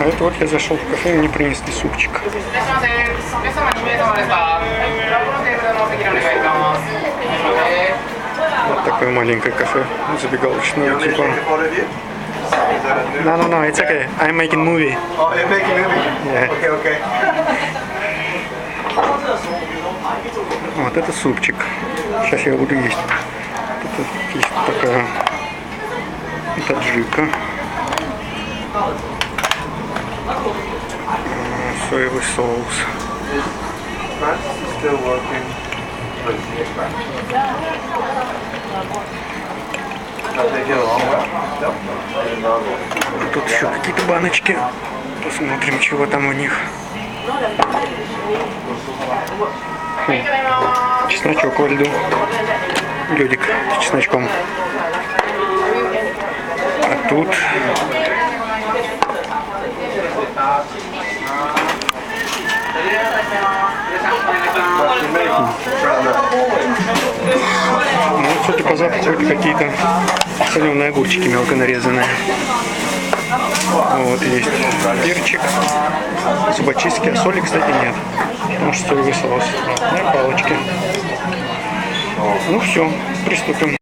А это вот я зашел в кафе, и мне принесли супчик. Вот такое маленькое кафе, забегалочное типа. No, no, no, it's okay. I'm making movie. Oh, you're making movie? Yeah. Okay, okay. Вот это супчик. Сейчас я буду есть. Тут есть такая таджика along well? Тут еще какие-то баночки. Посмотрим, чего там у них. Хм, Чесночок во льду. Людик с чесночком. А тут Ну, судя по запаху, какие-то соленые огурчики мелко нарезанные. Вот, есть перчик, зубочистки, а соли, кстати, нет. Потому что соевый соус. На палочке. Ну все, приступим.